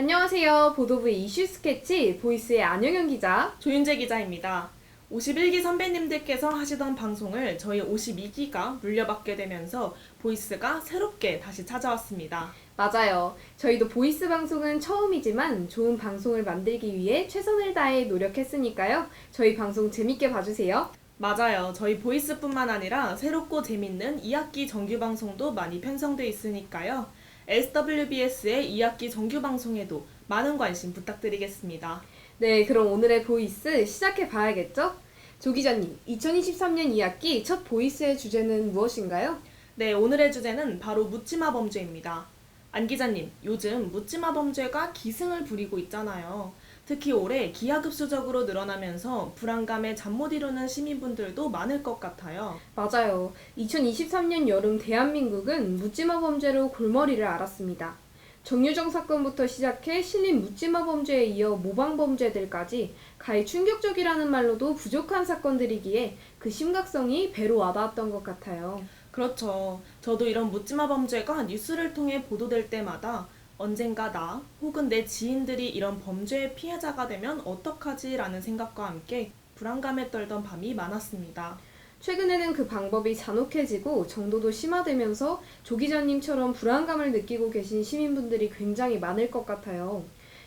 안녕하세요. 보도부의 이슈 스케치 보이스의 안영현 기자. 조윤재 기자입니다. 51기 선배님들께서 하시던 방송을 저희 52기가 물려받게 되면서 보이스가 새롭게 다시 찾아왔습니다. 맞아요. 저희도 보이스 방송은 처음이지만 좋은 방송을 만들기 위해 최선을 다해 노력했으니까요. 저희 방송 재밌게 봐주세요. 맞아요. 저희 보이스뿐만 아니라 새롭고 재밌는 2학기 정규 방송도 많이 편성돼 있으니까요. SWBS의 2학기 정규 방송에도 많은 관심 부탁드리겠습니다. 네, 그럼 오늘의 보이스 시작해 봐야겠죠? 조 기자님, 2023년 2학기 첫 보이스의 주제는 무엇인가요? 네, 오늘의 주제는 바로 묻지마 범죄입니다. 안 기자님, 요즘 묻지마 범죄가 기승을 부리고 있잖아요. 특히 올해 기하급수적으로 늘어나면서 불안감에 잠 못 이루는 시민분들도 많을 것 같아요. 맞아요. 2023년 여름 대한민국은 묻지마 범죄로 골머리를 앓았습니다. 정유정 사건부터 시작해 신림 묻지마 범죄에 이어 모방 범죄들까지 가히 충격적이라는 말로도 부족한 사건들이기에 그 심각성이 배로 와닿았던 것 같아요. 그렇죠. 저도 이런 묻지마 범죄가 뉴스를 통해 보도될 때마다 언젠가 나 혹은 내 지인들이 이런 범죄의 피해자가 되면 어떡하지라는 생각과 함께 불안감에 떨던 밤이 많았습니다. 최근에는 그 방법이 잔혹해지고 정도도 심화되면서 조 기자님처럼 불안감을 느끼고 계신 시민분들이 굉장히 많을 것 같아요.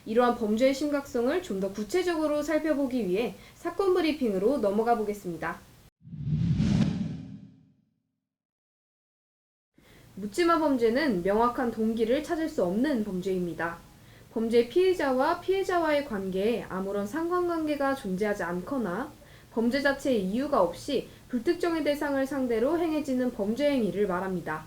이러한 범죄의 심각성을 좀 더 구체적으로 살펴보기 위해 사건 브리핑으로 넘어가 보겠습니다. 묻지마 범죄는 명확한 동기를 찾을 수 없는 범죄입니다. 범죄 피해자와 피해자와의 관계에 아무런 상관관계가 존재하지 않거나 범죄 자체의 이유가 없이 불특정의 대상을 상대로 행해지는 범죄 행위를 말합니다.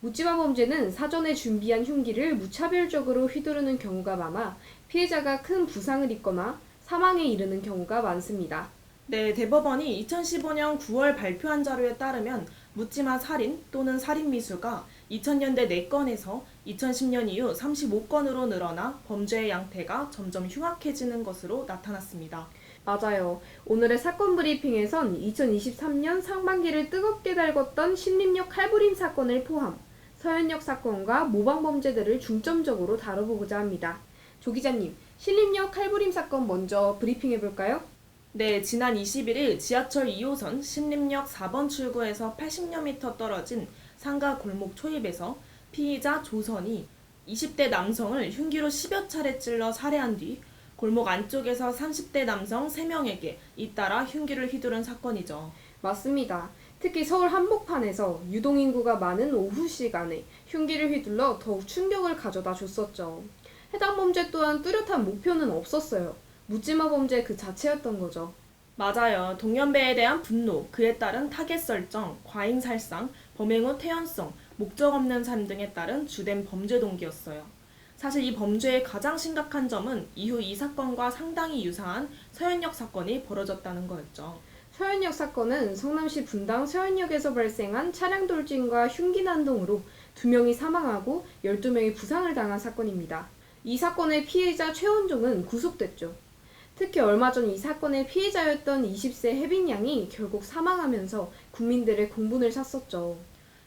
묻지마 범죄는 사전에 준비한 흉기를 무차별적으로 휘두르는 경우가 많아 피해자가 큰 부상을 입거나 사망에 이르는 경우가 많습니다. 네, 대법원이 2015년 9월 발표한 자료에 따르면 묻지마 살인 또는 살인 미수가 2000년대 4건에서 2010년 이후 35건으로 늘어나 범죄의 양태가 점점 흉악해지는 것으로 나타났습니다. 맞아요. 오늘의 사건 브리핑에선 2023년 상반기를 뜨겁게 달궜던 신림역 칼부림 사건을 포함 서현역 사건과 모방 범죄들을 중점적으로 다뤄보고자 합니다. 조 기자님, 신림역 칼부림 사건 먼저 브리핑해 볼까요? 네, 지난 21일 지하철 2호선 신림역 4번 출구에서 80여 미터 떨어진 상가 골목 초입에서 피의자 조선이 20대 남성을 흉기로 10여 차례 찔러 살해한 뒤 골목 안쪽에서 30대 남성 3명에게 잇따라 흉기를 휘두른 사건이죠. 맞습니다. 특히 서울 한복판에서 유동인구가 많은 오후 시간에 흉기를 휘둘러 더욱 충격을 가져다 줬었죠. 해당 범죄 또한 뚜렷한 목표는 없었어요. 묻지마 범죄 그 자체였던 거죠. 맞아요. 동년배에 대한 분노, 그에 따른 타겟 설정, 과잉 살상, 범행 후 태연성, 목적 없는 삶 등에 따른 주된 범죄 동기였어요. 사실 이 범죄의 가장 심각한 점은 이후 이 사건과 상당히 유사한 서현역 사건이 벌어졌다는 거였죠. 서현역 사건은 성남시 분당 서현역에서 발생한 차량 돌진과 흉기 난동으로 두 명이 사망하고 12명이 부상을 당한 사건입니다. 이 사건의 피해자 최원종은 구속됐죠. 특히 얼마 전 이 사건의 피해자였던 20세 혜빈 양이 결국 사망하면서 국민들의 공분을 샀었죠.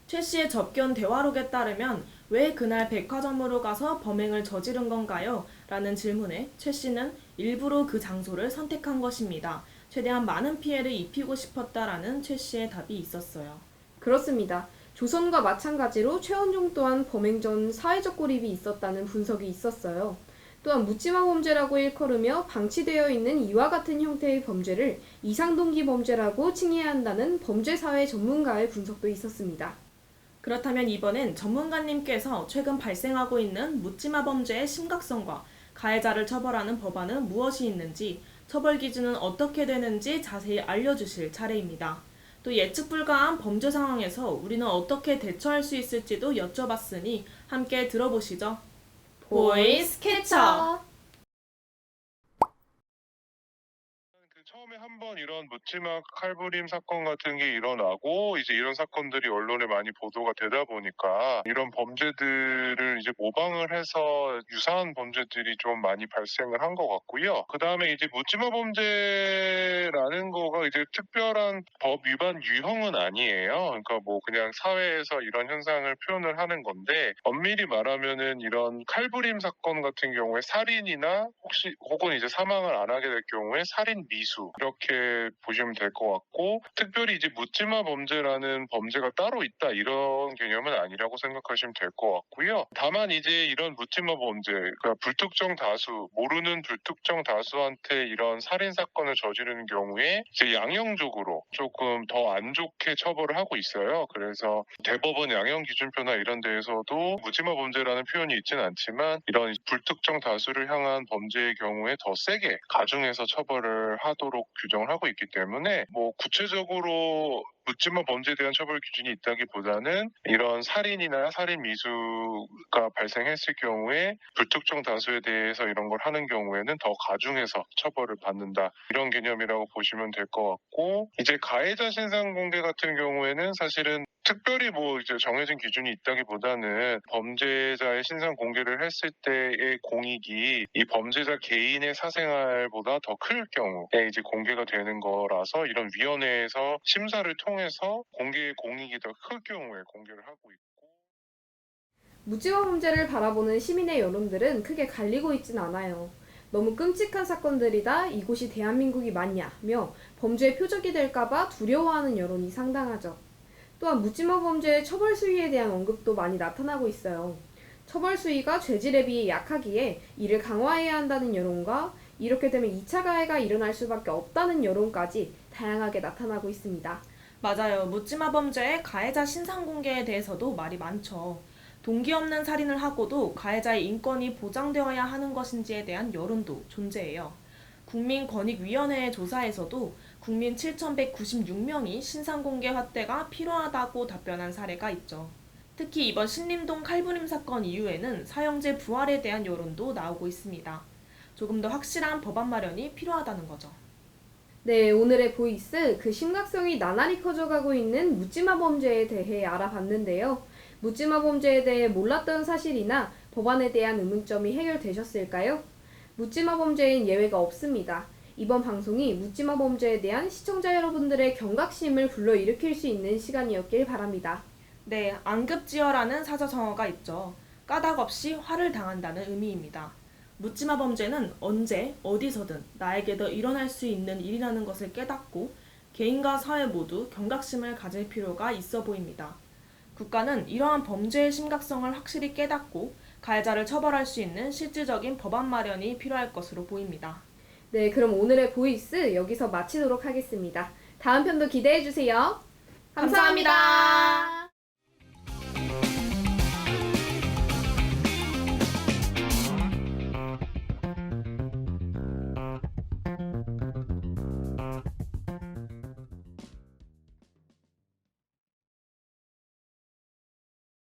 최 씨의 접견 대화록에 따르면 왜 그날 백화점으로 가서 범행을 저지른 건가요? 라는 질문에 최 씨는 일부러 그 장소를 선택한 것입니다. 최대한 많은 피해를 입히고 싶었다라는 최 씨의 답이 있었어요. 그렇습니다. 조선과 마찬가지로 최원종 또한 범행 전 사회적 고립이 있었다는 분석이 있었어요. 또한 묻지마 범죄라고 일컬으며 방치되어 있는 이와 같은 형태의 범죄를 이상동기 범죄라고 칭해야 한다는 범죄사회 전문가의 분석도 있었습니다. 그렇다면 이번엔 전문가님께서 최근 발생하고 있는 묻지마 범죄의 심각성과 가해자를 처벌하는 법안은 무엇이 있는지 처벌 기준은 어떻게 되는지 자세히 알려주실 차례입니다. 또 예측 불가한 범죄 상황에서 우리는 어떻게 대처할 수 있을지도 여쭤봤으니 함께 들어보시죠. 보이스 캐쳐! 한번 이런 묻지마 칼부림 사건 같은 게 일어나고 이제 이런 사건들이 언론에 많이 보도가 되다 보니까 이런 범죄들을 이제 모방을 해서 유사한 범죄들이 좀 많이 발생을 한 것 같고요. 그 다음에 이제 묻지마 범죄라는 거가 이제 특별한 법 위반 유형은 아니에요. 그러니까 뭐 그냥 사회에서 이런 현상을 표현을 하는 건데 엄밀히 말하면은 이런 칼부림 사건 같은 경우에 살인이나 혹시 혹은 이제 사망을 안 하게 될 경우에 살인 미수 이렇게 보시면 될 것 같고 특별히 이제 묻지마 범죄라는 범죄가 따로 있다 이런 개념은 아니라고 생각하시면 될 것 같고요. 다만 이제 이런 묻지마 범죄 그러니까 불특정 다수 모르는 불특정 다수한테 이런 살인 사건을 저지르는 경우에 이제 양형적으로 조금 더 안 좋게 처벌을 하고 있어요. 그래서 대법원 양형 기준표나 이런 데에서도 무지마 범죄라는 표현이 있지는 않지만 이런 불특정 다수를 향한 범죄의 경우에 더 세게 가중해서 처벌을 하도록 규정을 하고 있기 때문에 뭐 구체적으로 묻지마 범죄에 대한 처벌 기준이 있다기보다는 이런 살인이나 살인 미수가 발생했을 경우에 불특정 다수에 대해서 이런 걸 하는 경우에는 더 가중해서 처벌을 받는다. 이런 개념이라고 보시면 될 것 같고 이제 가해자 신상 공개 같은 경우에는 사실은 특별히 뭐 이제 정해진 기준이 있다기보다는 범죄자의 신상 공개를 했을 때의 공익이 이 범죄자 개인의 사생활보다 더 클 경우에 이제 공개가 되는 거라서 이런 위원회에서 심사를 통해서 공개의 공익이 더 클 경우에 공개를 하고 있고 묻지마 범죄를 바라보는 시민의 여론들은 크게 갈리고 있진 않아요. 너무 끔찍한 사건들이다 이곳이 대한민국이 맞냐며 범죄의 표적이 될까봐 두려워하는 여론이 상당하죠. 또한 묻지마 범죄의 처벌 수위에 대한 언급도 많이 나타나고 있어요. 처벌 수위가 죄질에 비해 약하기에 이를 강화해야 한다는 여론과 이렇게 되면 2차 가해가 일어날 수밖에 없다는 여론까지 다양하게 나타나고 있습니다. 맞아요. 묻지마 범죄의 가해자 신상 공개에 대해서도 말이 많죠. 동기 없는 살인을 하고도 가해자의 인권이 보장되어야 하는 것인지에 대한 여론도 존재해요. 국민권익위원회의 조사에서도 국민 7,196명이 신상 공개 확대가 필요하다고 답변한 사례가 있죠. 특히 이번 신림동 칼부림 사건 이후에는 사형제 부활에 대한 여론도 나오고 있습니다. 조금 더 확실한 법안 마련이 필요하다는 거죠. 네, 오늘의 보이스 그 심각성이 나날이 커져가고 있는 묻지마 범죄에 대해 알아봤는데요. 묻지마 범죄에 대해 몰랐던 사실이나 법안에 대한 의문점이 해결되셨을까요? 묻지마 범죄엔 예외가 없습니다. 이번 방송이 묻지마 범죄에 대한 시청자 여러분들의 경각심을 불러일으킬 수 있는 시간이었길 바랍니다. 네, 안급지어라는 사자성어가 있죠. 까닭 없이 화를 당한다는 의미입니다. 묻지마 범죄는 언제, 어디서든 나에게도 일어날 수 있는 일이라는 것을 깨닫고 개인과 사회 모두 경각심을 가질 필요가 있어 보입니다. 국가는 이러한 범죄의 심각성을 확실히 깨닫고 가해자를 처벌할 수 있는 실질적인 법안 마련이 필요할 것으로 보입니다. 네, 그럼 오늘의 보이스 여기서 마치도록 하겠습니다. 다음 편도 기대해 주세요. 감사합니다.